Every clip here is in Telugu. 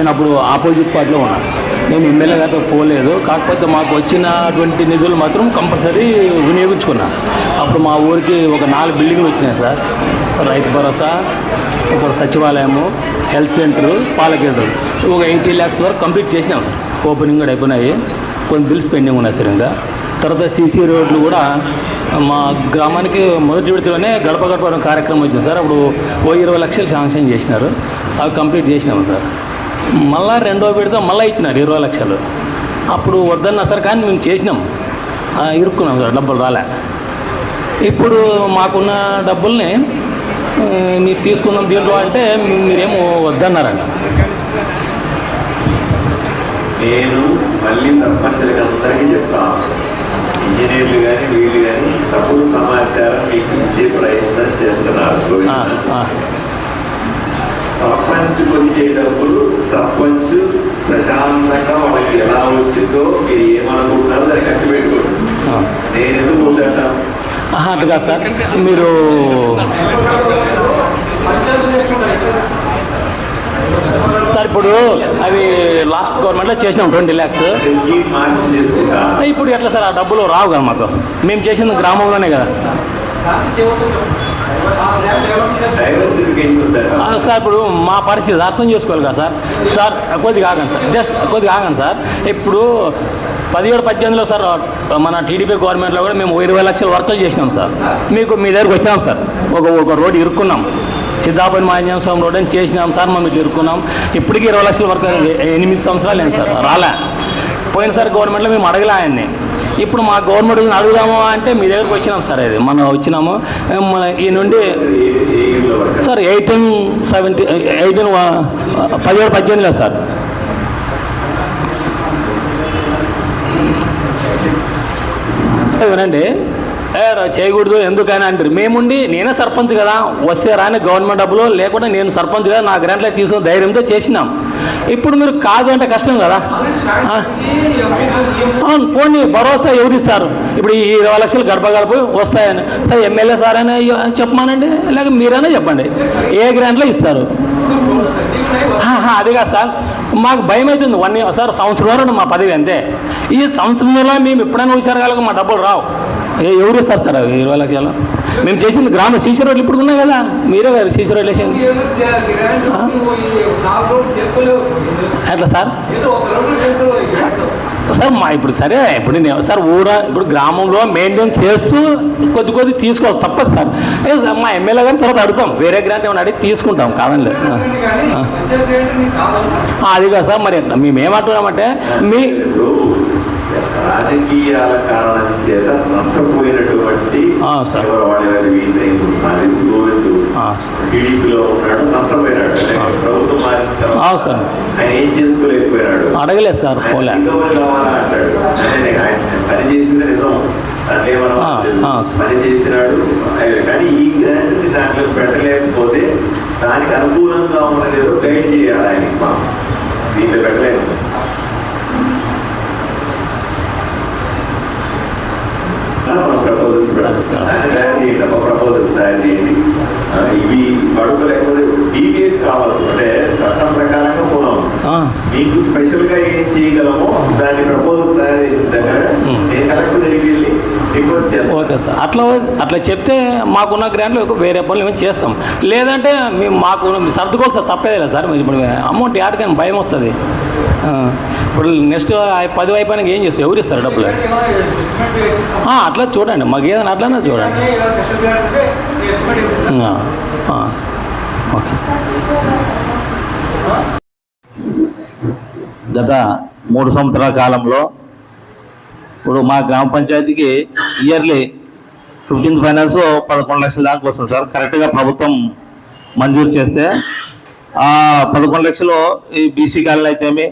నేను అప్పుడు ఆపోజిట్ పార్టీలో ఉన్నాను నేను ఎమ్మెల్యే గారితో పోలేదు. కాకపోతే మాకు వచ్చినటువంటి నిధులు మాత్రం కంపల్సరీ వినియోగించుకున్నాను అప్పుడు మా ఊరికి ఒక నాలుగు బిల్డింగ్లు వచ్చినాయి సార్. రైతు భరోసా ఒక సచివాలయము హెల్త్ సెంటర్ పాల కేంద్రం ఒక ఎయిటీ ల్యాక్స్ వరకు కంప్లీట్ చేసినాం. ఓపెనింగ్ కూడా అయిపోయినాయి. కొన్ని బిల్స్ పెండింగ్ ఉన్నాయి సార్ ఇంకా. తర్వాత సీసీ రోడ్లు కూడా మా గ్రామానికి మొదటి విడతలోనే గడప గడప కార్యక్రమం వచ్చింది సార్. అప్పుడు ఓ ఇరవై లక్షలు శాంక్షన్ చేసినారు. అవి కంప్లీట్ చేసినాము సార్. మళ్ళా రెండో విడత మళ్ళీ ఇచ్చినారు ఇరవై లక్షలు. అప్పుడు వద్దన్న సార్ కానీ మేము చేసినాం. ఇరుక్కున్నాం సార్ డబ్బులు రాలే. ఇప్పుడు మాకున్న డబ్బుల్ని మీరు తీసుకుందాం దీంట్లో అంటే మీరేమో వద్దన్నారంట. నేను మళ్ళీ సర్పంచులకు అందరికీ చెప్తాను ఇంజనీర్లు కానీ వీళ్ళు కానీ తప్పుడు సమాచారం మీకు ఇచ్చే ప్రయత్నం చేస్తున్నారు. సర్పంచ్ వచ్చే డబ్బులు సర్పంచ్ ప్రశాంతంగా వాళ్ళకి ఎలా వచ్చిందో మీరు ఏమనుకుంటున్నారో దాన్ని ఖర్చు పెట్టుకోండి. నేను ఎందుకు అటు కాదు సార్ మీరు సార్ ఇప్పుడు అవి లాస్ట్ గవర్నమెంట్లో చేసినాం ట్వంటీ ల్యాక్స్. ఇప్పుడు ఎట్లా సార్ ఆ డబ్బులు రావు కదా మాకు. మేము చేసింది గ్రామంలోనే కదా. సార్ ఇప్పుడు మా పరిస్థితి అర్థం చేసుకోవాలి కదా సార్. సార్ కొద్దిగా ఆగండి సార్. జస్ట్ కొద్దిగా ఆగండి సార్. ఇప్పుడు పదిహేడు పద్దెనిమిదిలో సార్ మన టీడీపీ గవర్నమెంట్లో కూడా మేము ఇరవై లక్షల వర్క్ చేసినాం సార్. మీకు మీ దగ్గరకు వచ్చాం సార్. ఒక ఒక రోడ్డు ఇరుక్కున్నాం. సిద్ధాపతి మాంజన స్వామి రోడ్ అని చేసినాం సార్ మేము ఇట్లా ఇరుక్కున్నాం. ఇప్పటికీ ఇరవై లక్షల వరకు ఎనిమిది సంవత్సరాలు లేదు సార్. రాలే. పోయినసారి గవర్నమెంట్లో మేము అడగలే ఆయన్ని. ఇప్పుడు మా గవర్నమెంట్ అడుగుదాము అంటే మీ దగ్గరకు వచ్చినాం సార్ అది. మనం వచ్చినాము. మన ఈ నుండి సార్ ఎయిటీన్ సెవెంటీ ఎయిటీన్ పదిహేడు పద్దెనిమిదిలో సార్. వినండి. చేయకూడదు ఎందుకని అంటారు. మేముండి నేనే సర్పంచ్ కదా. వస్తే రాని గవర్నమెంట్ డబ్బులు లేకుండా నేను సర్పంచ్ కదా. నా గ్రాంట్లో తీసుకుని ధైర్యంతో చేసినాం. ఇప్పుడు మీరు కాదు అంటే కష్టం కదా. అవును పోనీ భరోసా ఎవరిస్తారు ఇప్పుడు ఈ ఇరవై లక్షలు గడప గడప వస్తాయని. సార్ ఎమ్మెల్యే సార్ అయినా చెప్పమానండి లేక మీరైనా చెప్పండి. ఏ గ్రాంట్లో ఇస్తారు? అది కాదు సార్. మాకు భయం అవుతుంది వన్ ఇయర్ సార్ సంవత్సరం వరకు మా పదవి అంతే. ఈ సంవత్సరంలో మేము ఎప్పుడైనా వచ్చారు మా డబ్బులు రావు. ఏ ఎవరు ఇస్తారు సార్ అవి? ఇరవై లక్షలు? మేము చేసింది గ్రామ సీసీ రోడ్లు ఇప్పుడు ఉన్నాయి కదా. మీరే గారు సీసీ రోడ్లు వేసింది. ఎట్లా సార్? సార్ మా ఇప్పుడు సరే ఇప్పుడు నేను సార్ ఊర ఇప్పుడు గ్రామంలో మెయింటైన్ చేస్తూ కొద్ది కొద్ది తీసుకోవాలి. తప్పదు సార్. మా ఎమ్మెల్యే గారిని తర్వాత అడుగుతాం. వేరే గ్రాంట్ ఏమైనా అడిగి తీసుకుంటాం కాదండి అది కాదు సార్ మరి మేమేమంటున్నామంటే మీ రాజకీయాల కారణం చేత నష్టపోయినటువంటి ఆ, సార్. ఎవరు వాడేవారు వీళ్ళైంది నాకు తెలిసి గోవింద్. ఆ. టీడీపీలో ఉన్నాడు నష్టపోయినాడు. ప్రభుత్వం మారిన తర్వాత. ఆయన ఏం చేసుకోలేకపోయినాడు. అడగలేదు సార్ ఆయన అంటాడు. ఆయన పని చేసింది నిజం. పని చేసినాడు. ఆయన కానీ ఈ గ్రాంట్ దాంట్లో పెట్టలేకపోతే దానికి అనుకూలంగా ఉన్నది ఏదో గైడ్ చేయాలి ఆయనకి మనం దీంట్లో పెట్టలేము. ప్రపోజల్స్ తయారు చేయండి ప్రపోజల్స్ తయారు చేయండి ఇవి లేకపోతే డీవియేట్ కావాలి అంటే చట్టం ప్రకారంగా పోదాం మీకు స్పెషల్గా ఏం చేయగలమో దాని ప్రపోజల్స్ తయారు చేసిన దగ్గర నేను దగ్గరికి వెళ్ళి రిక్వెస్ట్ చేస్తాను ఓకే సార్. అట్లా అట్లా చెప్తే మాకున్న గ్రాంట్లో ఎక్కువ వేరే పనులు మేము చేస్తాం. లేదంటే మేము మాకు సర్దుకోవాలి సార్ తప్పేదే లేదు సార్. మీరు ఇప్పుడు అమౌంట్ యాడికైనా భయం వస్తుంది. ఇప్పుడు నెక్స్ట్ పది అయిపోయినాక ఏం చేస్తారు? ఎవరు ఇస్తారు డబ్బులు? అట్లా చూడండి. మాకు ఏదైనా అట్లానే చూడండి. ఓకే. గత మూడు సంవత్సరాల కాలంలో ఇప్పుడు మా గ్రామ పంచాయతీకి ఇయర్లీ ఫిఫ్టీన్త్ ఫైనాన్స్ పదకొండు లక్షల దాకా వస్తుంది సార్. కరెక్ట్గా ప్రభుత్వం మంజూరు చేస్తే ఆ పదకొండు లక్షలు ఈ బీసీ కాలనీ అయితేమి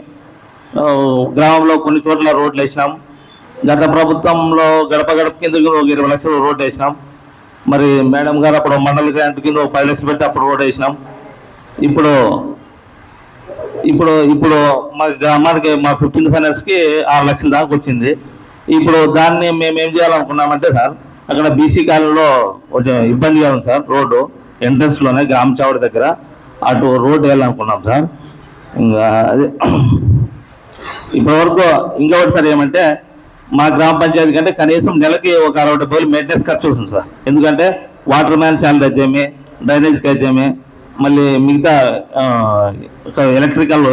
గ్రామంలో కొన్ని చోట్ల రోడ్లు వేసినాం. గత ప్రభుత్వంలో గడప గడప కింద ఒక ఇరవై లక్షలు రోడ్డు వేసినాం. మరి మేడం గారు అప్పుడు మండల గ్రాంట్ కింద ఒక పది లక్షలు పెట్టి అప్పుడు రోడ్ వేసినాం. ఇప్పుడు ఇప్పుడు ఇప్పుడు మా గ్రామానికి మా ఫిఫ్టీన్ ఫైనాన్స్కి ఆరు లక్షల దాకా వచ్చింది. ఇప్పుడు దాన్ని మేము ఏం చేయాలనుకున్నామంటే సార్ అక్కడ బీసీ కాలంలో కొంచెం ఇబ్బందిగా ఉంది సార్ రోడ్డు. ఎంట్రన్స్లోనే గ్రామ చావడి దగ్గర అటు రోడ్డు వేయాలనుకున్నాం సార్. ఇంకా అదే ఇప్పటివరకు ఇంకొకటి సార్ ఏమంటే మా గ్రామ పంచాయతీ కంటే కనీసం నెలకి ఒక అరవై డబ్బులు మెయింటెనెన్స్ ఖర్చు వస్తుంది సార్. ఎందుకంటే వాటర్ మ్యాన్ ఛానల్ అయితేమి డ్రైనేజ్కి అయితేమి మళ్ళీ మిగతా ఎలక్ట్రికల్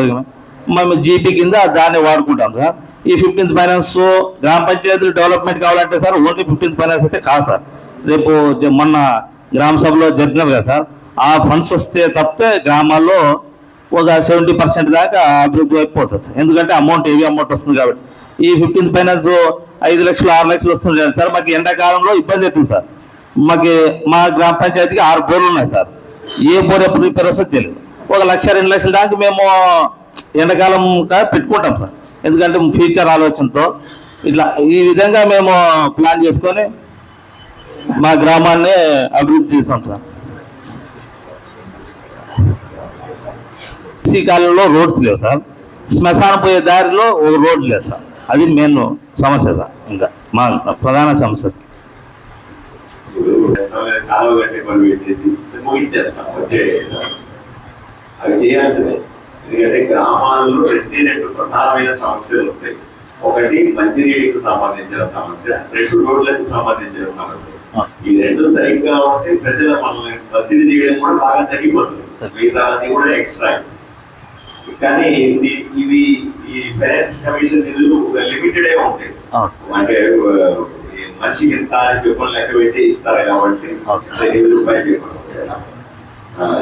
మేము జీపీ కింద దాన్ని వాడుకుంటాం సార్. ఈ ఫిఫ్టీన్త్ ఫైనాన్స్ గ్రామ పంచాయతీలు డెవలప్మెంట్ కావాలంటే సార్ ఓన్లీ ఫిఫ్టీన్త్ ఫైనాన్స్ అయితే కాదు సార్. రేపు మొన్న గ్రామ సభలో జరిగినారు కదా సార్ ఆ ఫండ్స్ వస్తే తప్పితే గ్రామాల్లో ఒక సెవెంటీ పర్సెంట్ దాకా అభివృద్ధి అయిపోతుంది. సార్. ఎందుకంటే అమౌంట్ ఏవి అమౌంట్ వస్తుంది కాబట్టి. ఈ ఫిఫ్టీన్త్ ఫైనాన్స్ ఐదు లక్షలు ఆరు లక్షలు వస్తుంది సార్ మాకు ఎండాకాలంలో ఇబ్బంది అవుతుంది సార్. మాకు మా గ్రామ పంచాయతీకి ఆరు బోర్లు ఉన్నాయి సార్. ఏ బోర్ ఎప్పుడు రిపేర్ వస్తుందో తెలియదు. ఒక లక్ష రెండు లక్షల దాకా మేము ఎండాకాలం కా పెట్టుకుంటాం సార్. ఎందుకంటే ఫ్యూచర్ ఆలోచనతో ఇట్లా ఈ విధంగా మేము ప్లాన్ చేసుకొని మా గ్రామాన్ని అభివృద్ధి చేస్తాం సార్. ఎస్సీ కాలంలో రోడ్స్ లేవు సార్. శ్మశానం పోయే దారిలో ఒక రోడ్ లేదు సార్. అది మెయిన్ సమస్య సార్. ఇంకా మా ప్రధాన సమస్య. అవి చేయాల్సిందే ఎందుకంటే గ్రామాల్లో రెండే రెండు ప్రధానమైన సమస్యలు వస్తాయి ఒకటి మంచినీటికి సంబంధించిన సమస్య రెండు రోడ్లకు సంబంధించిన సమస్య. ఈ రెండు సరిగ్గా ఉంటే ప్రజల మనల్ని ఒత్తిడి చేయడం కూడా బాగా తగ్గిపోతుంది. మిగతా కూడా ఎక్స్ట్రా. కానీ ఇది- ఇవి ఈ పేరెంట్స్ కమిషన్ నిధులు లిమిటెడే ఉంటాయి. అవును. అంటే మనిషికి ఇంత అని చెప్పని లెక్క పెట్టి ఇస్తారు కాబట్టి ఎనిమిది రూపాయలు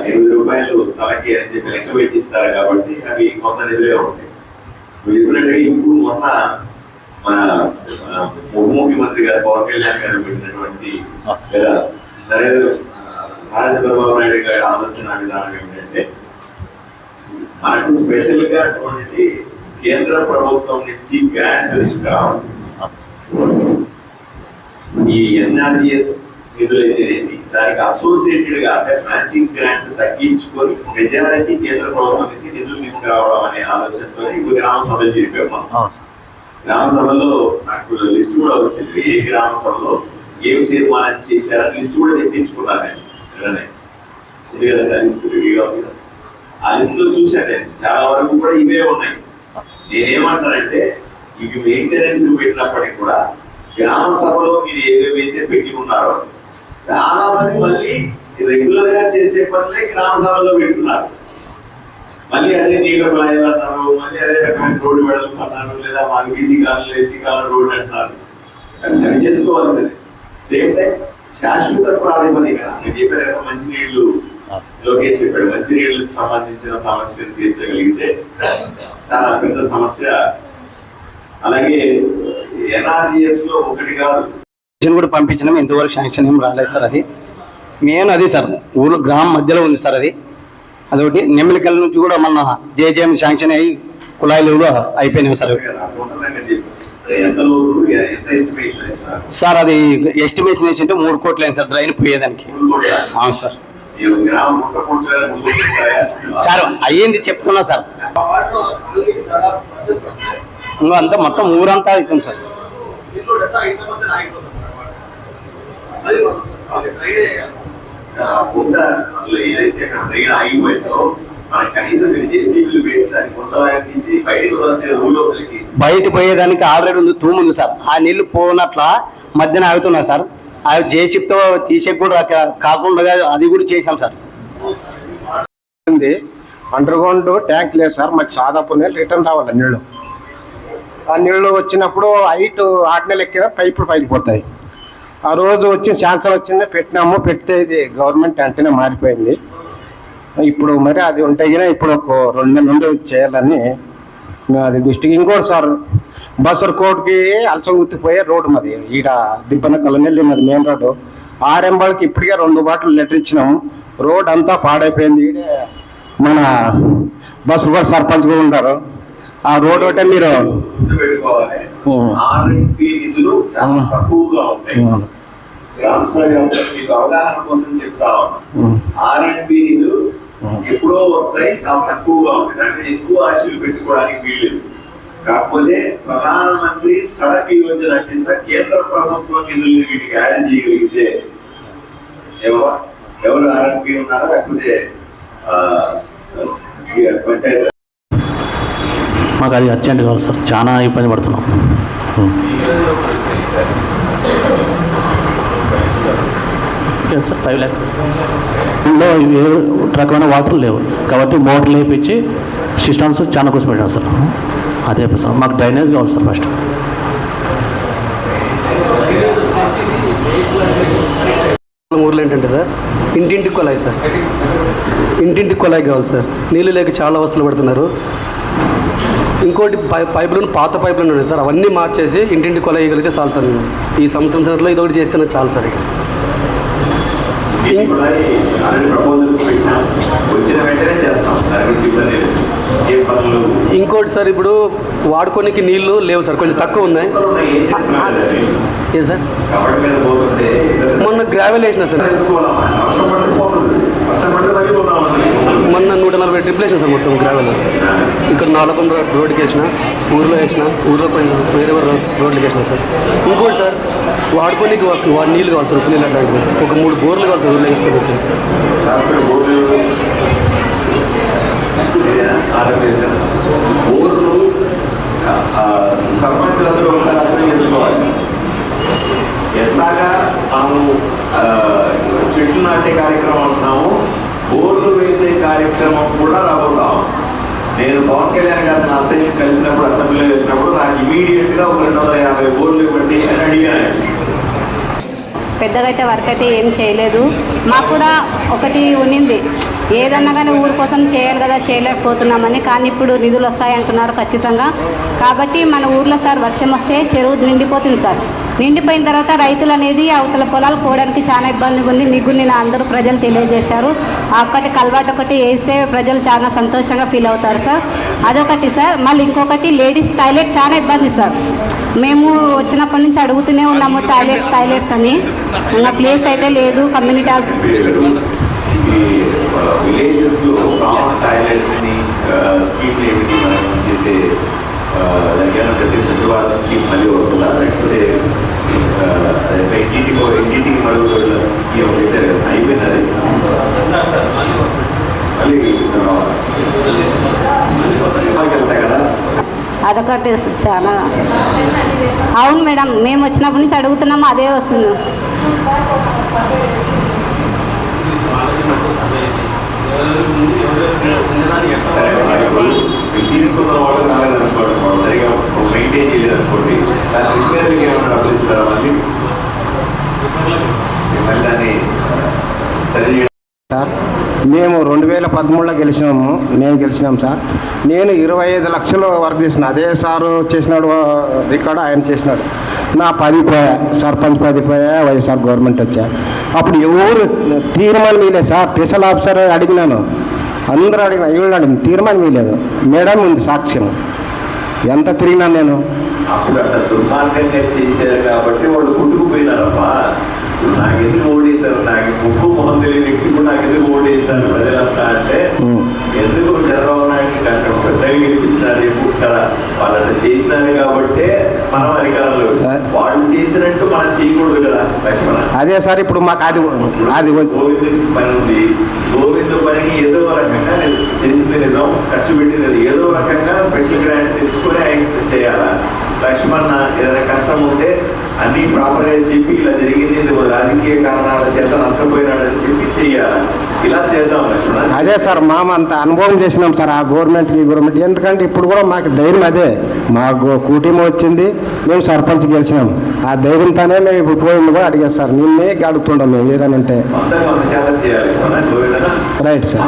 ఎనిమిది రూపాయలు తలకి అని చెప్పి లెక్క పెట్టి ఇస్తారు కాబట్టి అవి కొంత నిధులే ఉంటాయి. చెప్పినట్టుగా ఇప్పుడు మొన్న మన ఉప ముఖ్యమంత్రి గారు పవన్ కళ్యాణ్ గారు పెట్టినటువంటి లేదా నరేంద్ర ఆ, రాజచంద్రబాబు నాయుడు గారి ఆలోచన విధానం మనకు స్పెషల్గా అటువంటి కేంద్ర ప్రభుత్వం నుంచి గ్రాంట్ తీసుకురావాలి ఈ ఎన్ఆర్జిఎస్ నిధులైతేనేది దానికి అసోసియేటెడ్గా అంటే మ్యాచింగ్ గ్రాంట్ తగ్గించుకొని మెజారిటీ కేంద్ర ప్రభుత్వం నుంచి నిధులు తీసుకురావడం అనే ఆలోచనతో ఇప్పుడు గ్రామ సభలు జరిపాం మనం. గ్రామ సభలో నాకు లిస్ట్ కూడా వచ్చింది. ఏ గ్రామ సభలో ఏం తీర్మానం చేశారని లిస్ట్ కూడా తెప్పించుకున్నాను నేను. కదా లిస్ట్ ఉంది కదా. ఆ లిస్ట్లో చూశాను నేను. చాలా వరకు కూడా ఇవే ఉన్నాయి. నేనేమంటానంటే ఇవి మెయింటెనెన్స్ పెట్టినప్పటికీ కూడా గ్రామ సభలో మీరు ఏవేవైతే పెట్టి ఉన్నారో చాలా మంది మళ్ళీ రెగ్యులర్గా చేసే పనులే గ్రామ సభలో పెట్టున్నారు మళ్ళీ అదే నీళ్ళ కుళాయిలు అన్నారు మళ్ళీ అదే రకమైన రోడ్డు వెడల్పు అన్నారు లేదా మాకు బీసీ కాలం ఏసీ కాలం రోడ్డు అంటున్నారు అవి చేసుకోవాల్సింది. చేసుకోవాల్సిందే సేమ్ టైం శాశ్వత ప్రాతిపదిక మీరు చెప్పారు కదా మంచినీళ్ళు లోకేష్ చెప్పాడు మంచినీళ్ళకి సంబంధించిన సమస్యను తీర్చగలిగితే చాలా పెద్ద సమస్య. అలాగే ఎన్ఆర్జిఎస్లో ఒకటి కాదు. కూడా పంపించినాం ఇంతవరకు శాంక్షన్ ఏం రాలేదు సార్ అది. మెయిన్ అది సార్ ఊరు గ్రామం మధ్యలో ఉంది సార్ అది. అదొకటి నెమ్మిలికల్ నుంచి కూడా మన జేజేఎం శాంక్షన్ అయ్యి కుళాయిలు కూడా అయిపోయినాయి సార్. సార్ అది ఎస్టిమేషన్ వేసి ఉంటే మూడు కోట్లు అయింది సార్ డ్రైన్ పోయేదానికి. అవును సార్. సార్ అయ్యింది చెప్తున్నా సార్. ఇంకా అంతా మొత్తం ఊరంతా అవుతుంది సార్. ఏదైతే ట్రైన్ ఆగిపోయిందో బయట పోయేదానికి ఆల్రెడీ ఉంది తూము ఉంది సార్. ఆ నీళ్ళు పోనట్ల మధ్యన ఆగుతున్నా సార్. ఆ జేసిప్తో తీసే కూడా కాకుండా అది కూడా చేశాం సార్. ఉంది. అండర్ గ్రౌండ్ ట్యాంక్ లేదు సార్ మాకు సాదాపు రిటర్న్ రావాలి నీళ్ళు. ఆ నీళ్ళు వచ్చినప్పుడు హైట్ ఆరు లెక్కిన ఎక్కిన పైపులు పైకిపోతాయి ఆ రోజు వచ్చిన శాంక్షన్ వచ్చింది పెట్టినాము. పెడితే ఇది గవర్నమెంట్ వెంటనే మారిపోయింది. ఇప్పుడు మరి అది ఉంటే ఇప్పుడు ఒక రెండు నెలలు నుండి చేయాలని అది దృష్టికి ఇంకోటి సార్ బసర్ కోట్కి అలసం గుర్తిపోయే రోడ్డు మాది. ఈడ దిబ్బన కలనెల్లి మాది మెయిన్ రోడ్డు. ఆర్ఎంబాళ్ళకి ఇప్పటికే రెండు బాటలు లెటర్ ఇచ్చినాం. రోడ్ అంతా పాడైపోయింది. మన బస్సులు కూడా సర్పంచ్ కూడా ఉంటారు. ఆ రోడ్ ఒకటే మీరు. రాష్ట్ర కోసం చెప్తా ఉన్నాం. నిధులు. ఎప్పుడో వస్తాయి చాలా తక్కువగా ఉంటాయి. దానికి ఎక్కువ ఆశలు పెట్టుకోవడానికి వీలేదు కాకపోతే ప్రధానమంత్రి సడక్ యోజన కింద కేంద్ర ప్రభుత్వం నిధులు వీటికి యాడ్ చేయగలిగితే ఎవరు? ఎవరు ఆర్ఎంపీ ఉన్నారో? లేకపోతే పంచాయతీ మాకు అది అర్జెంట్ కావాలి సార్. చాలా ఇబ్బంది పడుతున్నాం. ఫైవ్ ల్యాక్స్ ఏ రకమైన వాటర్ లేవు. కాబట్టి మోటార్ లేపించి సిస్టమ్స్ చాలా కోసం పెట్టాం సార్. అదే సార్ మాకు డ్రైనేజ్ కావాలి సార్ ఫస్ట్. ఊర్లో ఏంటంటే సార్ ఇంటింటికి కొలాయి సార్. ఇంటింటికి కొలాయి కావాలి సార్. నీళ్ళు లేక చాలా అవస్థలు పడుతున్నారు. ఇంకోటి పై పైపులను పాత పైపులు ఉన్నాయి సార్ అవన్నీ మార్చేసి ఇంటింటి కొలాయి కలిగితే చాలు సార్. నేను ఈ సంవత్సరం సంవత్సరంలో ఇది ఒకటి చేస్తే చాలు సార్ ఇక. ఇంకోటి సార్ ఇప్పుడు వాడుకోనికి నీళ్ళు లేవు సార్ కొంచెం తక్కువ ఉన్నాయి. ఏం సార్? మొన్న గ్రావెల్ వేసిన సార్. మొన్న నూట నలభై ట్రిప్లు వేసిన సార్ మొత్తం గ్రావెల్ ఇక్కడ నాలుగు రోడ్డుకి వేసిన ఊర్లో వేసిన ఊర్లో కొంచెం వేరే వేరే రోడ్లకి వేసిన సార్. ఇంకోటి సార్ వాడుకోనికి ఒక వా- నీళ్ళు కావాల్సి ఉప్పు నీళ్ళు అట్లాంటివి ఒక మూడు బోర్లు కావాల్సి సార్ ఊర్లో వేసుకోవచ్చు రాష్ట్ర సర్పంచులందరూ ఒకసారి అర్థం చేసుకోవాలి ఎట్లాగా మనము చెట్లు నాటే కార్యక్రమం అంటున్నాము బోర్లు వేసే కార్యక్రమం కూడా రాబోతాం నేను పవన్ కళ్యాణ్ గారిని అసెంబ్లీ కలిసినప్పుడు అసెంబ్లీలో వేసినప్పుడు నాకు ఇమీడియట్గా ఒక రెండు వందల యాభై బోర్లు ఇవ్వండి అని అడిగాను పెద్దగా అయితే వర్క్ అయితే ఏం చేయలేదు. మాకు కూడా ఒకటి ఉన్నింది. ఏదన్నా కానీ ఊరి కోసం చేయాలి కదా చేయలేకపోతున్నామని. కానీ ఇప్పుడు నిధులు వస్తాయంటున్నారు ఖచ్చితంగా. కాబట్టి మన ఊర్లో సార్ వర్షం వస్తే చెరువు నిండిపోతుంది సార్. నిండిపోయిన తర్వాత రైతులు అనేది అవతల పొలాలు పోవడానికి చాలా ఇబ్బంది ఉంది. మీకు నేను అందరూ ప్రజలు తెలియజేశారు. ఆ ఒక్కటి కలవాటు ఒకటి వేస్తే ప్రజలు చాలా సంతోషంగా ఫీల్ అవుతారు సార్. అదొకటి సార్. మళ్ళీ ఇంకొకటి లేడీస్ టాయిలెట్ చాలా ఇబ్బంది సార్. మేము వచ్చినప్పటి నుంచి అడుగుతూనే ఉన్నాము టాయిలెట్స్ టాయిలెట్స్ అని. ఇంకా ప్లేస్ అయితే లేదు కమ్యూనిటీ టాయిలెట్స్ని స్కీమ్ ఏమిటి మనం చేసే ఆ, దగ్గర ప్రతి సచివాలయ స్కీమ్ మళ్ళీ వస్తుందా లేకపోతే ఆ, కదా అయిపోయింది అది. మళ్ళీ వెళ్తాయి కదా అదొకటి చాలా. అవును మేడం మేము వచ్చినప్పటి నుంచి అడుగుతున్నాము అదే వస్తుంది సరే మరి మీరు తీసుకున్న వాళ్ళు రాలేదనుకోండి వాళ్ళు సరిగా మెయింటైన్ చేయలేదనుకోండి దాని రిపేర్కి ఏమైనా డబ్బులు ఇస్తారా మళ్ళీ మళ్ళీ దాన్ని సరి చేయడం సార్ మేము రెండు వేల పదమూడులో గెలిచినాము. నేను గెలిచినాం సార్. నేను ఇరవై ఐదు లక్షలు వర్క్ చేసిన. అదే సారు చేసినాడు రికార్డు ఆయన చేసినాడు. నా పది సర్పంచ్ పది వైఎస్ఆర్ గవర్నమెంట్ వచ్చా. అప్పుడు ఎవరు తీర్మానం వీలేదు సార్. Special officer అడిగినాను. అందరూ అడిగిన ఎవరు అడిగిన తీర్మానం వీలేదు మేడం ఉంది సాక్ష్యం. ఎంత తిరిగినాను నేను. అప్పుడు అట్లా దుర్మార్గంగా చేశారు కాబట్టి వాళ్ళు కుట్టుకుపోయినారమ్మా ఇప్పుడు నాకు ఎందుకు ఓడేశారు నాకు ముక్కు మొహం తెలియని వ్యక్తి కూడా నాకు ఎందుకు ఓడేశారు ప్రజలంతా అంటే. ఎందుకు చంద్రబాబు నాయుడు కంటే పెద్దగా గెలిపించినారు చెప్పు కదా వాళ్ళు అట్లా చేసినారు కాబట్టే మనం అధికారంలో. వాళ్ళు చేసినట్టు మనం చేయకూడదు కదా లక్ష్మణ. అదే సార్ ఇప్పుడు మాకు అది అది గోవిందుకి పని ఉంది. గోవిందు పనిని ఏదో రకంగా చేసింది నిజం ఖర్చు పెట్టినది. ఏదో రకంగా స్పెషల్ గ్రాంట్ తెచ్చుకొని ఆయన చేయాలా? లక్ష్మణ్ ఏదైనా కష్టం ఉంటే అన్ని ప్రాపర్గా చెప్పి ఇలా జరిగింది రాజకీయ కారణాల చేత నష్టపోయినాడని చెప్పి చెయ్యాలి. ఇలా చేద్దాం అదే సార్ మామ అంత అనుభవం చేసినాం సార్ ఆ గవర్నమెంట్ ఈ గవర్నమెంట్ ఎందుకంటే ఇప్పుడు కూడా మాకు ధైర్యం అదే. మాకు కూటమి వచ్చింది మేము సర్పంచ్ గెలిచినాం. ఆ ధైర్యంతోనే మేము ఇప్పుడు పోయింది కూడా అడిగారు సార్. నిన్నే అడుగుతుంటాం మేము ఏదనంటే right sir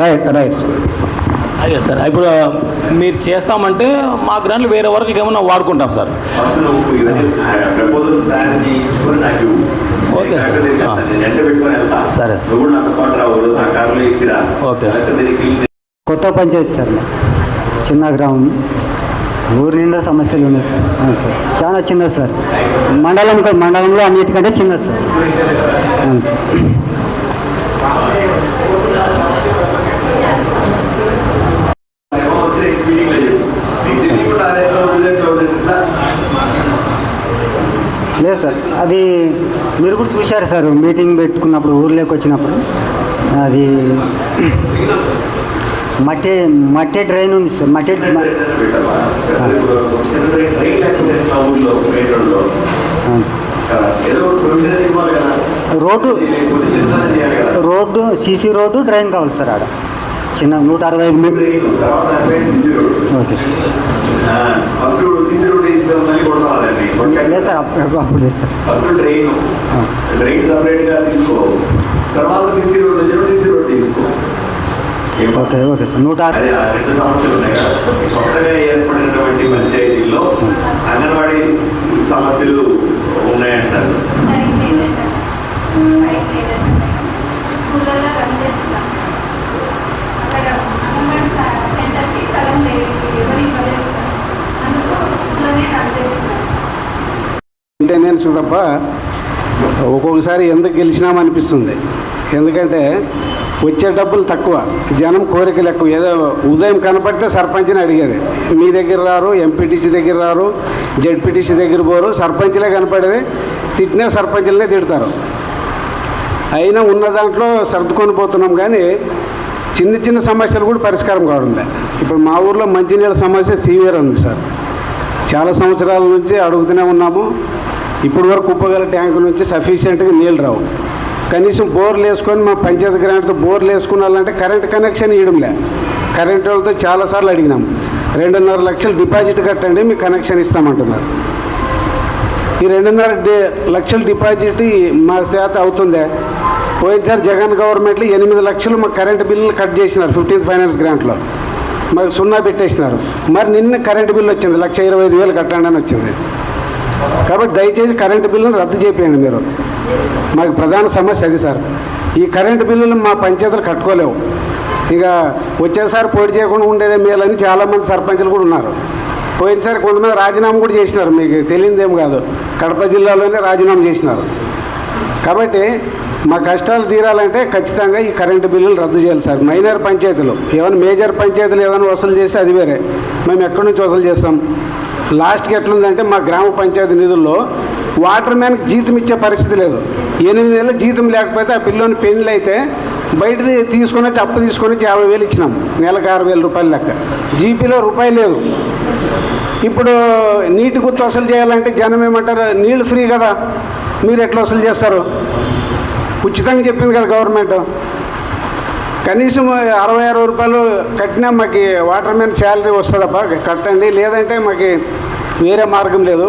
right right sir అదే సార్. ఇప్పుడు మీరు చేస్తామంటే మా గ్రాండ్లు వేరే వరకు ఏమన్నా వాడుకుంటాం సార్. Okay sir. ఓకే. కొత్త పంచాయతీ సార్. చిన్న గ్రామం. ఊరి నిండా సమస్యలు ఉన్నాయి సార్. అవును సార్. చాలా చిన్నది సార్. మండలం మండలంలో అన్నిటికంటే చిన్నది సార్. అవును సార్ ఏమో వచ్చి నెక్స్ట్ మీటింగ్లో చెప్పు నీకు తెలిసి కూడా అదే రోజు ఇదే రోజు ఇట్లా లేదు సార్. అది మీరు కూడా చూశారు సార్ మీటింగ్ పెట్టుకున్నప్పుడు ఊర్లోకి వచ్చినప్పుడు. అది మట్టి మట్టి డ్రైన్ ఉంది సార్. మట్టి road road CC road drain కావాలి సార్ ఆడ. చిన్న నూట అరవై ఐదు మీటర్. ఫస్ట్ సీసీ రోడ్ వేసిన మళ్ళీ ఫస్ట్ డ్రైన్. డ్రైన్ సపరేట్గా తీసుకో. తర్వాత సీసీ రోడ్ వచ్చినప్పుడు సీసీ రోడ్ తీసుకో. ఏం ఓకే ఓకే సార్. నూట రెండు సమస్యలు ఉన్నాయి కదా. కొత్తగా ఏర్పడినటువంటి పంచాయతీల్లో అంగన్వాడీ సమస్యలు ఉన్నాయంటారు. స్కూళ్ళల్లో రన్ చేస్తున్నాం అక్కడ అంగన్వాడీ స- సెంటర్కి స్థలం లేదు. అందుకు స్కూల్లోనే తప్ప ఒక్కొక్కసారి ఎందుకు గెలిచినామనిపిస్తుంది. ఎందుకంటే వచ్చే డబ్బులు తక్కువ జనం కోరికలు ఎక్కువ ఏదో ఉదయం కనపడితే సర్పంచ్ని అడిగేది. మీ దగ్గర రారు ఎంపీటీసీ దగ్గర రారు జెడ్పీటీసీ దగ్గర పోరు సర్పంచ్లే కనపడేది తిట్టిన సర్పంచ్లనే తిడతారు. అయినా ఉన్న దాంట్లో సర్దుకొని పోతున్నాం కానీ చిన్న చిన్న సమస్యలు కూడా పరిష్కారం కావడం లే ఇప్పుడు మా ఊర్లో మంచినీళ్ళ సమస్య సీవియర్ ఉంది సార్. చాలా సంవత్సరాల నుంచి అడుగుతూనే ఉన్నాము. ఇప్పటి వరకు కుప్పగల ట్యాంకు నుంచి సఫిషియెంట్గా నీళ్ళు రావు. కనీసం బోర్లు వేసుకొని మా పంచాయతీ గ్రాంట్తో బోర్లు వేసుకున్నాలంటే కరెంట్ కనెక్షన్ ఇవ్వడంలే. కరెంట్ వాళ్ళతో చాలాసార్లు అడిగినాం. రెండున్నర లక్షలు డిపాజిట్ కట్టండి మీకు కనెక్షన్ ఇస్తామంటున్నారు. ఈ రెండున్నర డి- లక్షల డిపాజిట్ మా చేత అవుతుందే. పోయినసారి జగన్ గవర్నమెంట్లో ఎనిమిది లక్షలు మా కరెంటు బిల్లు కట్ చేసినారు ఫిఫ్టీన్త్ ఫైనాన్స్ గ్రాంట్లో. మరి సున్నా పెట్టేసినారు. మరి నిన్న కరెంటు బిల్లు వచ్చింది లక్ష ఇరవై ఐదు వేలు కట్టండి అని వచ్చింది. కాబట్టి దయచేసి కరెంటు బిల్లును రద్దు చేయండి మీరు. మాకు ప్రధాన సమస్య అది సార్. ఈ కరెంటు బిల్లులు మా పంచాయతీలు కట్టుకోలేవు. ఇక వచ్చేసారి పోటీ చేయకుండా ఉండేదే మేలని చాలామంది సర్పంచులు కూడా ఉన్నారు. పోయినసారి కొంతమంది రాజీనామా కూడా చేసినారు. మీకు తెలియదేం కాదు. కడప జిల్లాలోనే రాజీనామా చేసినారు. కాబట్టి మా కష్టాలు తీరాలంటే ఖచ్చితంగా ఈ కరెంటు బిల్లులు రద్దు చేయాలి సార్. మైనర్ పంచాయతీలు ఏమైనా మేజర్ పంచాయతీలు ఏమైనా వసూలు చేస్తే అది వేరే. మేము ఎక్కడి నుంచి వసూలు చేస్తాం? లాస్ట్కి ఎట్లుందంటే మా గ్రామ పంచాయతీ నిధుల్లో వాటర్ మ్యాన్కి జీతం ఇచ్చే పరిస్థితి లేదు. ఎనిమిది నెలలు జీతం లేకపోతే ఆ పిల్లోని పెళ్ళి అయితే బయటది తీసుకొని వచ్చి అప్పు తీసుకొని వచ్చి యాభై వేలు ఇచ్చినాం. నెలకు ఆరు వేల రూపాయలు లెక్క. జీపీలో రూపాయి లేదు. ఇప్పుడు నీటి గుర్తు వసూలు చేయాలంటే జనం ఏమంటారు? నీళ్ళు ఫ్రీ కదా. మీరు ఎట్లా వసూలు చేస్తారు? ఉచితంగా చెప్పింది కదా గవర్నమెంట్. కనీసం అరవై అరవై రూపాయలు కట్టినా మాకు వాటర్ మ్యాన్ శాలరీ వస్తుందప్ప కట్టండి. లేదంటే మాకు వేరే మార్గం లేదు.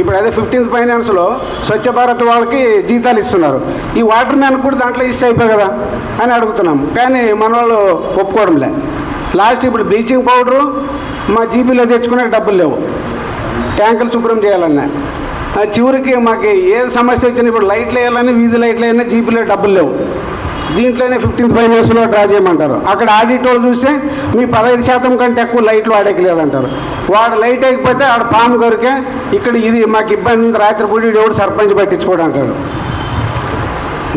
ఇప్పుడు అదే ఫిఫ్టీన్త్ ఫైనాన్స్లో స్వచ్ఛ భారత్ వాళ్ళకి జీతాలు ఇస్తున్నారు. ఈ వాటర్ మ్యాన్ కూడా దాంట్లో ఇస్తే అయిపోయి కదా అని అడుగుతున్నాం. కానీ మన వాళ్ళు ఒప్పుకోవడంలే. లాస్ట్ ఇప్పుడు బ్లీచింగ్ పౌడరు మా జీబీలో తెచ్చుకునే డబ్బులు లేవు. ట్యాంకులు శుభ్రం చేయాలన్నా. చివరికి మాకు ఏ సమస్య వచ్చినా ఇప్పుడు లైట్లు వేయాలని వీధి లైట్లు అయినా జీపీలో డబ్బులు లేవు. దీంట్లోనే ఫిఫ్టీన్త్ ఫైనాన్స్లో డ్రా చేయమంటారు. అక్కడ ఆడిట్ వాళ్ళు చూస్తే మీ పదహైదు శాతం కంటే ఎక్కువ లైట్లు వాడేకి లేదంటారు. వాడు లైట్ అయిపోతే ఆడ పాము దొరికే ఇక్కడ ఇది మాకు ఇబ్బంది ఉంది రాత్రిపూడి ఎవడు సర్పంచ్ పట్టించుకోడు అంటాడు.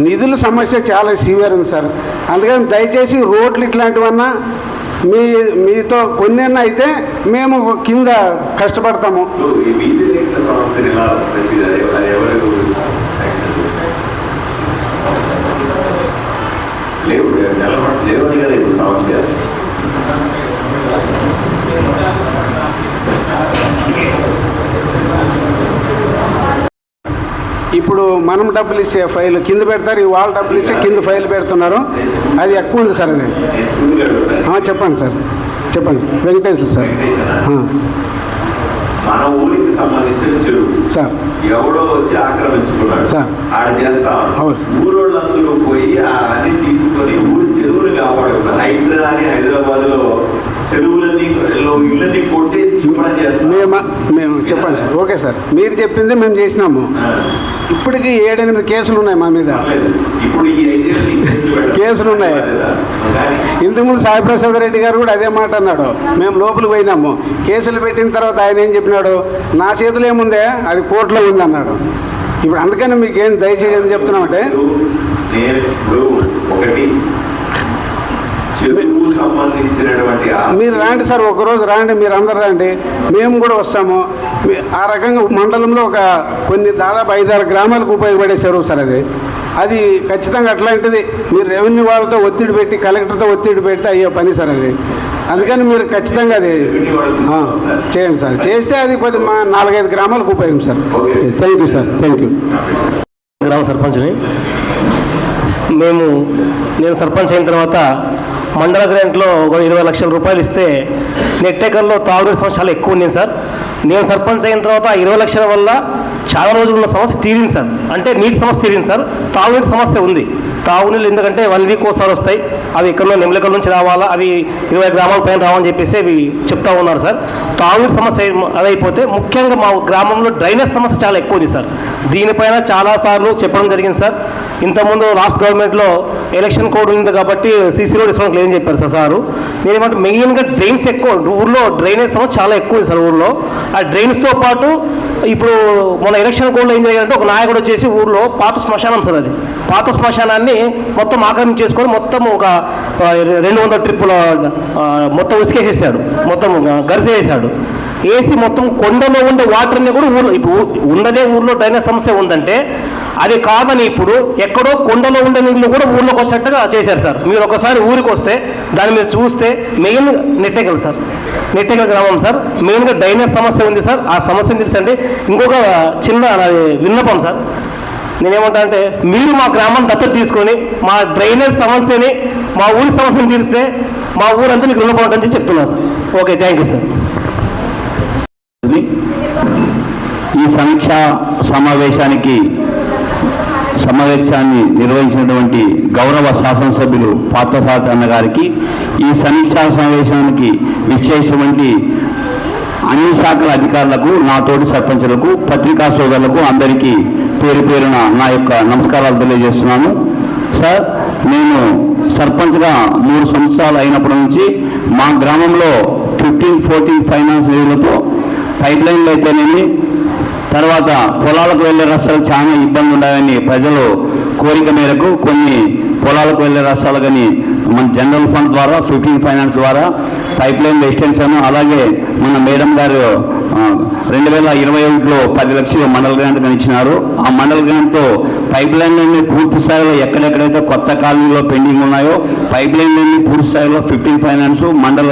నిధుల సమస్య చాలా సివియర్ ఉంది సార్. అందుకని దయచేసి రోడ్లు ఇట్లాంటివన్నా మీ మీతో కొన్ని అయితే మేము కింద కష్టపడతాము ఇప్పుడు ఈ వీధి లైట్ల సమస్యను ఎలా ప్రతిది అది అది ఎవరు యాక్షన్ లేవు నిలబడి లేవని కదా ఇప్పుడు సమస్య. ఇప్పుడు మనం డబ్బులు ఇచ్చే ఫైల్ కింద పెడతారు వాళ్ళ డబ్బులు ఇచ్చే కింద ఫైల్ పెడుతున్నారు. అది ఎక్కువ ఉంది సార్ అది. చెప్పండి సార్. చెప్పండి. వెంకటేశ్వర సార్. మన ఊరికి సంబంధించిన చెరువు. ఎవడో వచ్చి ఆక్రమించుకున్నాడు. ఆడ చేస్తా. ఊరోళ్ళందరూ పోయి ఆ అన్ని తీసుకొని ఊరి చెరువులు కాపాడు హైదరాబాద్ అని హైదరాబాద్లో మేము మేము చెప్పండి. Sir okay sir. మీరు చెప్పింది మేము చేసినాము. ఇప్పటికి ఏడెనిమిది కేసులు ఉన్నాయి మా మీద. కేసులు ఉన్నాయి. ఇంతకుముందు సాయిప్రసాద్ రెడ్డి గారు కూడా అదే మాట అన్నాడు. మేము లోపలికి పోయినాము. కేసులు పెట్టిన తర్వాత ఆయన ఏం చెప్పినాడు? నా చేతిలో ఏముందే? అది కోర్టులో ఉంది అన్నాడు. ఇప్పుడు అందుకని మీకు ఏం దయచేసి ఏం చెప్తున్నామంటే? ఒకటి మీరు రాండి సార్ ఒకరోజు రాండి మీరు అందరు రాండి. మేము కూడా వస్తాము. ఆ రకంగా మండలంలో ఒక కొన్ని దాదాపు ఐదారు గ్రామాలకు ఉపయోగపడే చెరువు సార్ అది. అది ఖచ్చితంగా అట్లాంటిది. మీరు రెవెన్యూ వాళ్ళతో ఒత్తిడి పెట్టి కలెక్టర్తో ఒత్తిడి పెట్టి అయ్యే పని సార్ అది. అందుకని మీరు ఖచ్చితంగా అది ఆ, చేయండి సార్. చేస్తే అది కొద్ది మా నాలుగైదు గ్రామాలకు ఉపయోగం sir. Thank you sir. Thank you గ్రామ సర్పంచ్ని. మేము నేను సర్పంచ్ అయిన తర్వాత మండల గ్రాంట్లో ఒక ఇరవై లక్షల రూపాయలు ఇస్తే నెట్టేకల్లో తాగునీటి సమస్య చాలా ఎక్కువ ఉన్నాయి సార్. నేను సర్పంచ్ అయిన తర్వాత ఇరవై లక్షల వల్ల చాలా రోజులు ఉన్న సమస్య తీరింది సార్. అంటే నీటి సమస్య తీరింది సార్. తాగునీటి సమస్య ఉంది. తాగునీళ్ళు ఎందుకంటే వన్ వీక్ ఒకసారి వస్తాయి. అవి ఎక్కడో నెమలికల నుంచి రావాలా అవి ఇరవై గ్రామాల పైన రావాలని చెప్పేసి అవి చెప్తా ఉన్నారు సార్. తాగునీటి సమస్య అదైపోతే ముఖ్యంగా మా గ్రామంలో డ్రైనేజ్ సమస్య చాలా ఎక్కువ ఉంది సార్. దీనిపైన చాలాసార్లు చెప్పడం జరిగింది సార్. ఇంతకుముందు లాస్ట్ గవర్నమెంట్లో ఎలక్షన్ కోడ్ ఉంది కాబట్టి సీసీ రోడ్ ఇసుకోవడానికి లేదని చెప్పారు సార్ సారు. నేనేమంటే మెయిన్గా డ్రైన్స్ ఎక్కువ ఊర్లో డ్రైనేజ్ సమస్య చాలా ఎక్కువ ఉంది సార్ ఊర్లో. ఆ డ్రైన్స్తో పాటు ఇప్పుడు మన ఎలక్షన్ కోడ్లో ఏం జరిగిందంటే ఒక నాయకుడు వచ్చేసి ఊర్లో పాత శ్మశానం సార్ అది. పాత శ్మశానాన్ని మొత్తం ఆక్రమించేసుకొని మొత్తం ఒక రెండు వందల ట్రిప్పుల మొత్తం ఉసికేసేసాడు. మొత్తం గరిసేసాడు వేసి మొత్తం కొండలో ఉండే వాటర్ని కూడా ఊర్లో ఇప్పుడు ఉన్నదే ఊర్లో డ్రైనేజ్ సమస్య ఉందంటే అది కాదని ఇప్పుడు ఎక్కడో కొండలో ఉండే నీళ్ళు కూడా ఊర్లోకి వచ్చినట్టుగా చేశారు సార్. మీరు ఒకసారి ఊరికి వస్తే దాన్ని మీరు చూస్తే మెయిన్ నెట్టెకల్ సార్. నెట్టెకల్ గ్రామం సార్. మెయిన్గా డ్రైనేజ్ సమస్య ఉంది సార్. ఆ సమస్యను తీర్చండి. ఇంకొక చిన్న విన్నపం సార్. నేనేమంటా అంటే మీరు మా గ్రామాన్ని దత్తత తీసుకొని మా డ్రైనేజ్ సమస్యని మా ఊరి సమస్యను తీరిస్తే మా ఊరంతా మీకు రుణపడని చెప్తున్నాను sir. Okay thank you sir. ఈ సమీక్ష సమావేశానికి సమావేశాన్ని నిర్వహించినటువంటి గౌరవ శాసనసభ్యులు పార్థసారథి అన్న గారికి ఈ సమీక్షా సమావేశానికి విచ్చేసినటువంటి అన్ని శాఖల అధికారులకు నా తోటి సర్పంచులకు పత్రికా సోదరులకు అందరికీ పేరు పేరున నా యొక్క నమస్కారాలు తెలియజేస్తున్నాను. సార్ నేను సర్పంచ్గా మూడు సంవత్సరాలు అయినప్పటి నుంచి మా గ్రామంలో ఫిఫ్టీన్ ఫోర్టీన్ ఫైనాన్స్ నిధులతో పైప్ లైన్లు అయితేనేమి తర్వాత పొలాలకు వెళ్ళే రస్తాలు చాలా ఇబ్బంది ఉండాలని ప్రజలు కోరిక మేరకు కొన్ని పొలాలకు వెళ్ళే రస్తాలు కానీ మన జనరల్ ఫండ్ ద్వారా ఫిఫ్టీన్ ఫైనాన్స్ ద్వారా పైప్ లైన్ ఎక్స్టెన్షన్ అలాగే మన మేడం గారు రెండు వేల ఇరవై ఒకటిలో పది లక్షలు మండల గ్రాంట్ కానీ ఇచ్చినారు. ఆ మండల గ్రాంట్తో పైప్ లైన్లన్నీ పూర్తి స్థాయిలో ఎక్కడెక్కడైతే కొత్త కాలనీలో పెండింగ్ ఉన్నాయో పైప్ లైన్లన్నీ పూర్తి స్థాయిలో ఫిఫ్టీన్ ఫైనాన్స్ మండల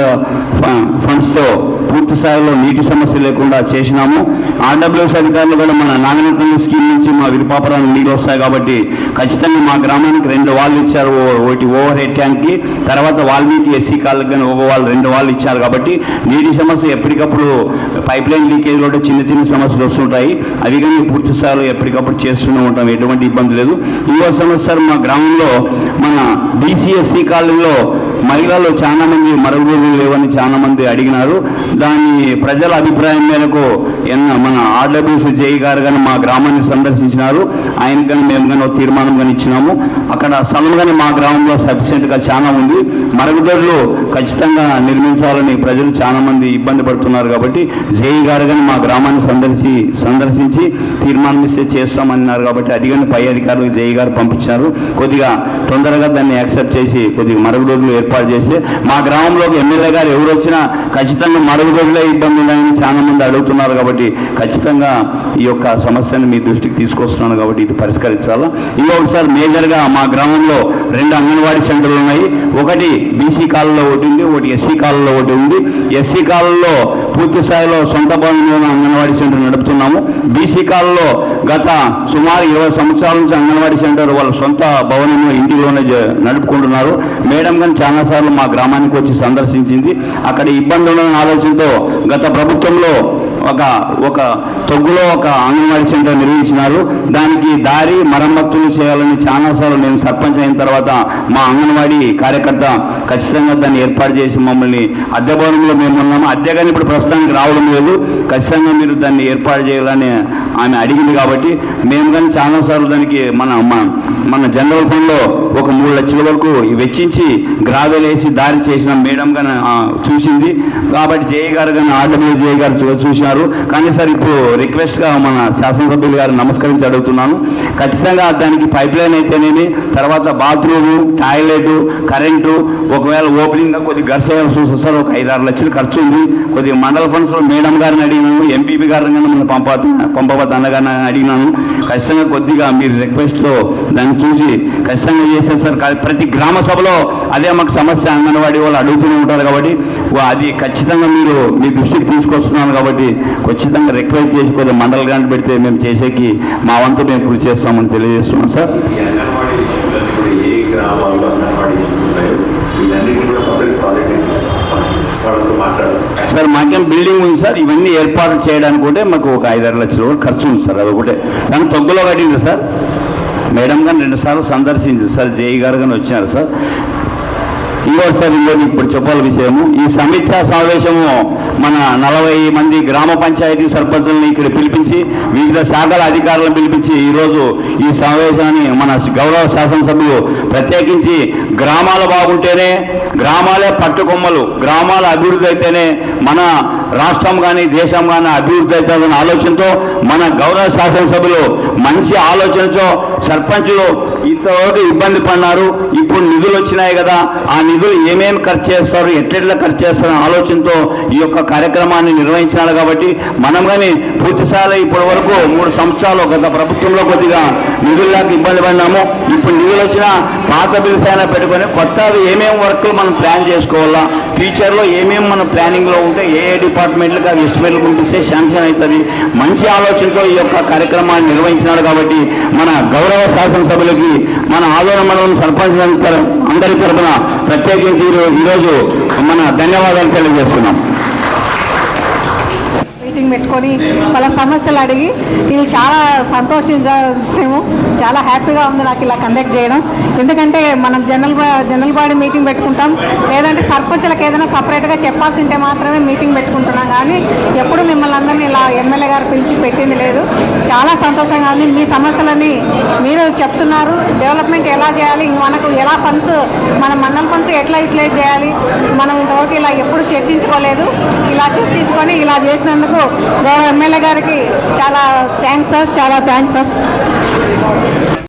ఫండ్స్తో పూర్తి స్థాయిలో నీటి సమస్య లేకుండా చేసినాము. ఆర్డబ్ల్యూఎస్ అధికారులు కూడా మన నాగనపల్లి స్కీమ్ నుంచి మా విరుపాపురానికి నీళ్ళు వస్తాయి కాబట్టి ఖచ్చితంగా మా గ్రామానికి రెండు వాళ్ళు ఇచ్చారు. ఓ- ఒకటి ఓవర్ హెడ్ ట్యాంక్కి తర్వాత వాల్మీకి ఎస్సీ కాళ్ళకి కానీ ఒక వాళ్ళు రెండు వాళ్ళు ఇచ్చారు కాబట్టి నీటి సమస్య ఎప్పటికప్పుడు పైప్ లైన్ లీకేజ్ కూడా చిన్న చిన్న సమస్యలు వస్తుంటాయి. అవి కానీ పూర్తి స్థాయిలో ఎప్పటికప్పుడు చేస్తూనే ఉంటాం. ఎటువంటి ఇబ్బంది లేదు. ఇంకో సమస్య మా గ్రామంలో మన బీసీఎస్సీ కాలనీలో మహిళలు చాలా మంది మరుగుదొడ్లు లేవని చాలా మంది అడిగినారు. దాని ప్రజల అభిప్రాయం మేరకు మన ఆర్డబ్ల్యూసీ జేఈ గారు కానీ మా గ్రామాన్ని సందర్శించినారు. ఆయన కానీ మేము కానీ తీర్మానం కానీ ఇచ్చినాము. అక్కడ స్థలం కానీ మా గ్రామంలో సఫిషియెంట్గా చాలా ఉంది. మరుగుదొడ్లు ఖచ్చితంగా నిర్మించాలని ప్రజలు చాలామంది ఇబ్బంది పడుతున్నారు కాబట్టి జేఈ గారు కానీ మా గ్రామాన్ని సందర్శి సందర్శించి తీర్మానం ఇస్తే చేస్తామన్నారు కాబట్టి అది కానీ పై అధికారులకు జేఈ గారు పంపించారు. కొద్దిగా తొందరగా దాన్ని యాక్సెప్ట్ చేసి కొద్దిగా మరుగుదొడ్లు ఏర్పాటు చేసి మా గ్రామంలోకి ఎమ్మెల్యే గారు ఎవరు వచ్చినా ఖచ్చితంగా మరుగుదొడ్లే ఇబ్బంది ఉందని చాలా మంది అడుగుతున్నారు కాబట్టి ఖచ్చితంగా ఈ యొక్క సమస్యను మీ దృష్టికి తీసుకొస్తున్నాను కాబట్టి ఇది పరిష్కరించాలా. ఇంకొకసారి మేజర్గా మా గ్రామంలో రెండు అంగన్వాడీ సెంటర్లు ఉన్నాయి. ఒకటి బీసీ కాలంలో ఒకటి ఉంది ఒకటి ఎస్సీ కాలంలో ఒకటి ఉంది ఎస్సీ కాలంలో పూర్తి స్థాయిలో సొంత భవనంలో అంగన్వాడీ సెంటర్ నడుపుతున్నాము. బీసీ కాలంలో గత సుమారు ఇరవై సంవత్సరాల నుంచి అంగన్వాడీ సెంటర్ వాళ్ళ సొంత భవనంలో ఇంటిలోనే నడుపుకుంటున్నారు. మేడం కానీ చాలాసార్లు మా గ్రామానికి వచ్చి సందర్శించింది. అక్కడ ఇబ్బంది ఉండని ఆలోచనతో గత ప్రభుత్వంలో ఒక ఒక తొగ్గులో ఒక అంగన్వాడీ సెంటర్ నిర్మించినారు. దానికి దారి మరమ్మతులు చేయాలని చాలాసార్లు నేను సర్పంచ్ అయిన తర్వాత మా అంగన్వాడీ కార్యకర్త ఖచ్చితంగా దాన్ని ఏర్పాటు చేసి మమ్మల్ని అద్దె భవనంలో మేము ఉన్నాము. అద్దె కానీ ఇప్పుడు ప్రస్తుతానికి రావడం లేదు. ఖచ్చితంగా మీరు దాన్ని ఏర్పాటు చేయాలని ఆమె అడిగింది కాబట్టి మేము కానీ చాలాసార్లు దానికి మన మన- మన జనరల్ ఫండ్లో ఒక మూడు లక్షల వరకు వెచ్చించి గ్రావెల్ వేసి దారి చేసిన మేడం కానీ చూసింది. కాబట్టి జేఏ గారు కానీ ఆర్డబ్ల్యూ జేఏ గారు చూసినారు కానీ సార్ ఇప్పుడు రిక్వెస్ట్గా మన శాసనసభ్యులు గారు నమస్కరించి అడుగుతున్నాను. ఖచ్చితంగా దానికి పైప్ లైన్ అయితేనేమి తర్వాత బాత్రూము టాయిలెట్ కరెంటు ఒకవేళ ఓపెనింగ్గా కొద్ది గర్సేవాళ్ళు చూస్తే సార్ ఒక ఐదు ఆరు లక్షలు ఖర్చు ఉంది కొద్దిగా మండల ఫండ్స్లో మేడం గారిని అడిగినాను ఎంపీపీ గారిని కానీ మన పంప పంపవద్దు అన్నగారిని అడిగినాను. ఖచ్చితంగా కొద్దిగా మీరు రిక్వెస్ట్తో దాన్ని చూసి ఖచ్చితంగా చేసేది సార్ ప్రతి గ్రామ సభలో అదే మాకు సమస్య అంగన్వాడీ వాళ్ళు అడుగుతూనే ఉంటారు కాబట్టి అది ఖచ్చితంగా మీరు మీ దృష్టికి తీసుకొస్తున్నాను కాబట్టి ఖచ్చితంగా రిక్వెస్ట్ చేసి కొద్దిగా మండల గ్రాంట్ పెడితే మేము చేసేకి మా వంతు మేము కృషి చేస్తామని తెలియజేస్తున్నాం సార్. సార్ మాకేం బిల్డింగ్ ఉంది సార్? ఇవన్నీ ఏర్పాటు చేయడానికి కూడా మాకు ఒక ఐదారు లక్షల వరకు ఖర్చు ఉంది సార్ అదొకటే దాని తొగ్గులో కట్టింది సార్. మేడం గారిని రెండు సార్లు సందర్శించింది సార్ జేఈ గారు కానీ వచ్చినారు సార్. ఇంకోటి సార్ ఇంకోటి ఇప్పుడు చెప్పాలి విషయము. ఈ సమీక్ష సమావేశము మన నలభై మంది గ్రామ పంచాయతీ సర్పంచులను ఇక్కడ పిలిపించి వివిధ శాఖల అధికారులను పిలిపించి ఈరోజు ఈ సమావేశాన్ని మన గౌరవ శాసనసభ్యులు ప్రత్యేకించి గ్రామాలు బాగుంటేనే గ్రామాలే పట్టుకొమ్మలు గ్రామాల అభివృద్ధి అయితేనే మన రాష్ట్రం కానీ దేశం కానీ అభివృద్ధి అవుతుందన్న ఆలోచనతో మన గౌరవ శాసనసభ్యులు మంచి ఆలోచనతో సర్పంచులు ఇంతవరకు ఇబ్బంది పడినారు. ఇప్పుడు నిధులు వచ్చినాయి కదా. ఆ నిధులు ఏమేమి ఖర్చు చేస్తారు ఎట్లెట్లా ఖర్చు చేస్తారు ఆలోచనతో ఈ యొక్క కార్యక్రమాన్ని నిర్వహించినారు కాబట్టి మనం కానీ పూర్తిసారి ఇప్పటి వరకు మూడు సంవత్సరాలు గత ప్రభుత్వంలో కొద్దిగా నిధులు లేక ఇబ్బంది పడినాము. ఇప్పుడు నిధులు వచ్చినా పాత బిల్స్ అయినా పెట్టుకొని కొత్తవి ఏమేమి వర్క్లు మనం ప్లాన్ చేసుకోవాలా? ఫ్యూచర్లో ఏమేమి మన ప్లానింగ్లో ఉంటే ఏ ఏ డిపార్ట్మెంట్లకు అవి ఎస్టిమేట్లు పంపిస్తే శాంక్షన్ అవుతుంది? మంచి ఆలోచనతో ఈ యొక్క కార్యక్రమాన్ని నిర్వహించినారు కాబట్టి మన గౌరవ శాసనసభ్యులకి మన ఆదరణ మండలం సర్పంచ్ అందరి తరఫున ప్రత్యేకించి ఈరోజు మన ధన్యవాదాలు తెలియజేస్తున్నాం. మీటింగ్ పెట్టుకొని వాళ్ళ సమస్యలు అడిగి వీళ్ళు చాలా సంతోషించము చాలా హ్యాపీగా ఉంది నాకు ఇలా కండక్ట్ చేయడం. ఎందుకంటే మనం జనరల్ బా- జనరల్ బాడీ మీటింగ్ పెట్టుకుంటాం. లేదంటే సర్పంచులకు ఏదైనా సపరేట్గా చెప్పాల్సి ఉంటే మాత్రమే మీటింగ్ పెట్టుకుంటున్నాం. కానీ ఎప్పుడు మిమ్మల్ని అందరినీ ఇలా ఎమ్మెల్యే గారు పిలిచి పెట్టింది లేదు. చాలా సంతోషంగా ఉంది. మీ సమస్యలని మీరు చెప్తున్నారు. డెవలప్మెంట్ ఎలా చేయాలి? మనకు ఎలా ఫండ్స్ మన మండల ఫండ్స్ ఎట్లా యూటిలైజ్ చేయాలి? మనం ఇంతవరకు ఇలా ఎప్పుడు చర్చించుకోలేదు. ఇలా చర్చించుకొని ఇలా చేసినందుకు గౌరవ ఎమ్మెల్యే గారికి చాలా థ్యాంక్స్ సార్ చాలా థ్యాంక్స్ సార్